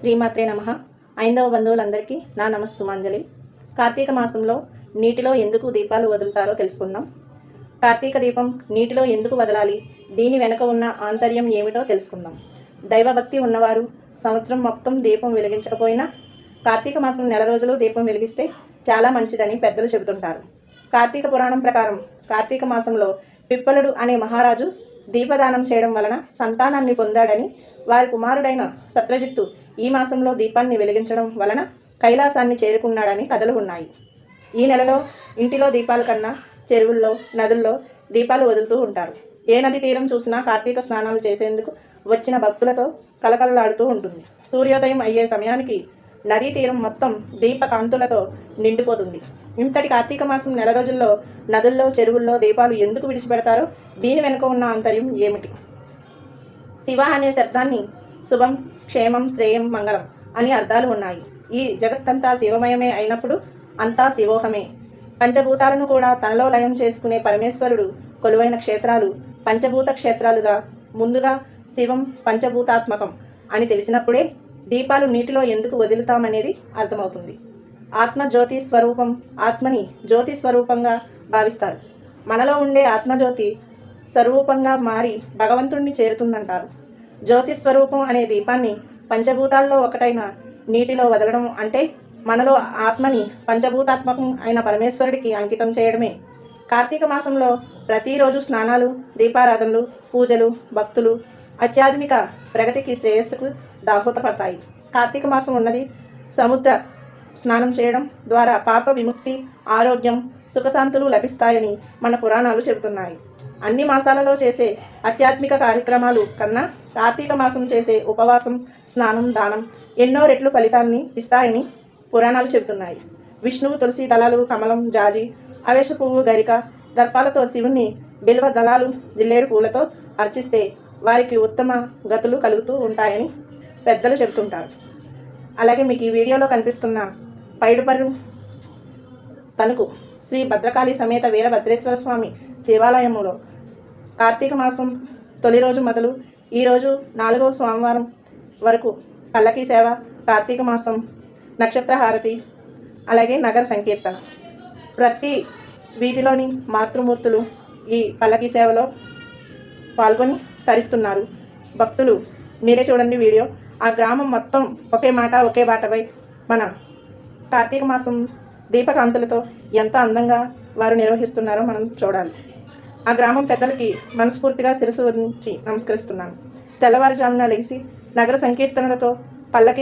శ్రీమాత్రే నమ. ఐందవ బంధువులందరికీ నా నమస్సుమాంజలి. కార్తీక మాసంలో నీటిలో ఎందుకు దీపాలు వదులుతారో తెలుసుకుందాం. కార్తీక దీపం నీటిలో ఎందుకు వదలాలి? దీని వెనుక ఉన్న ఆంతర్యం ఏమిటో తెలుసుకుందాం. దైవభక్తి ఉన్నవారు సంవత్సరం మొత్తం దీపం వెలిగించకపోయినా కార్తీక మాసం నెల రోజులు దీపం వెలిగిస్తే చాలా మంచిదని పెద్దలు చెబుతుంటారు. కార్తీక పురాణం ప్రకారం కార్తీక మాసంలో పిప్పలుడు అనే మహారాజు దీపదానం చేయడం వలన సంతానాన్ని పొందాడని వారి కుమారుడైన సత్రజిత్తు ఈ మాసంలో దీపాన్ని వెలిగించడం వలన కైలాసాన్ని చేరుకున్నాడని కథలు ఉన్నాయి. ఈ నెలలో ఇంటిలో దీపాల కన్నా చెరువుల్లో నదుల్లో దీపాలు వదులుతూ ఉంటారు. ఏ నది తీరం చూసినా కార్తీక స్నానాలు చేసేందుకు వచ్చిన భక్తులతో కలకలలాడుతూ ఉంటుంది. సూర్యోదయం అయ్యే సమయానికి నదీ తీరం మొత్తం దీపకాంతులతో నిండిపోతుంది. ఇంతటి కార్తీక మాసం నెల రోజుల్లో నదుల్లో చెరువుల్లో దీపాలు ఎందుకు విడిచిపెడతారో? దీని వెనుక ఉన్న ఆంతర్యం ఏమిటి? శివ అనే శబ్దాన్ని శుభం క్షేమం శ్రేయం మంగళం అని అర్థాలు ఉన్నాయి. ఈ జగత్తంతా శివమయమే అయినప్పుడు అంతా శివోహమే. పంచభూతాలను కూడా తనలో లయం చేసుకునే పరమేశ్వరుడు కొలువైన క్షేత్రాలు పంచభూత క్షేత్రాలుగా ముందుగా శివం పంచభూతాత్మకం అని తెలిసినప్పుడే దీపాలు నీటిలో ఎందుకు వదులుతామనేది అర్థమవుతుంది. ఆత్మ జ్యోతి స్వరూపం ఆత్మని జ్యోతి స్వరూపంగా భావిస్తారు. మనలో ఉండే ఆత్మజ్యోతి స్వరూపంగా మారి భగవంతుణ్ణి చేరుతుందంటారు. జ్యోతి స్వరూపం అనే దీపాన్ని పంచభూతాల్లో ఒకటైన నీటిలో వదలడం అంటే మనలో ఆత్మని పంచభూతాత్మకం అయిన పరమేశ్వరుడికి అంకితం చేయడమే. కార్తీక మాసంలో ప్రతిరోజు స్నానాలు దీపారాధనలు పూజలు భక్తులు ఆధ్యాత్మిక ప్రగతికి శ్రేయస్సుకు దాహోతపడతాయి. కార్తీక మాసం ఉన్నది. సముద్ర స్నానం చేయడం ద్వారా పాప విముక్తి ఆరోగ్యం సుఖశాంతులు లభిస్తాయని మన పురాణాలు చెబుతున్నాయి. అన్ని మాసాలలో చేసే ఆధ్యాత్మిక కార్యక్రమాలు కన్నా కార్తీక మాసం చేసే ఉపవాసం స్నానం దానం ఎన్నో రెట్లు ఫలితాన్ని ఇస్తాయని పురాణాలు చెబుతున్నాయి. విష్ణువు తులసి దళాలు కమలం జాజి అవేశ పువ్వు గరిక దర్పాలతో శివుణ్ణి బిల్వ దళాలు జిల్లేడు పూలతో అర్చిస్తే వారికి ఉత్తమ గతులు కలుగుతూ ఉంటాయని పెద్దలు చెబుతుంటారు. అలాగే మీకు ఈ వీడియోలో కనిపిస్తున్న పైడుపర్రు తణుకు శ్రీ భద్రకాళి సమేత వీరభద్రేశ్వర స్వామి శివాలయములో కార్తీక మాసం తొలి రోజు మొదలు ఈరోజు నాలుగవ సోమవారం వరకు పల్లకీ సేవ కార్తీక మాసం నక్షత్ర హారతి అలాగే నగర సంకీర్తన. ప్రతి వీధిలోని మాతృమూర్తులు ఈ పల్లకీ సేవలో పాల్గొని తరిస్తున్నారు భక్తులు మీరే చూడండి వీడియో. ఆ గ్రామం మొత్తం ఒకే మాట ఒకే బాటపై మన కార్తీక మాసం దీపకాంతులతో ఎంత అందంగా వారు నిర్వహిస్తున్నారో మనం చూడాలి. ఆ గ్రామం పెద్దలకి మనస్ఫూర్తిగా శిరసు నుంచి నమస్కరిస్తున్నాను. తెల్లవారుజామున లేచి నగర సంకీర్తనలతో పల్లకి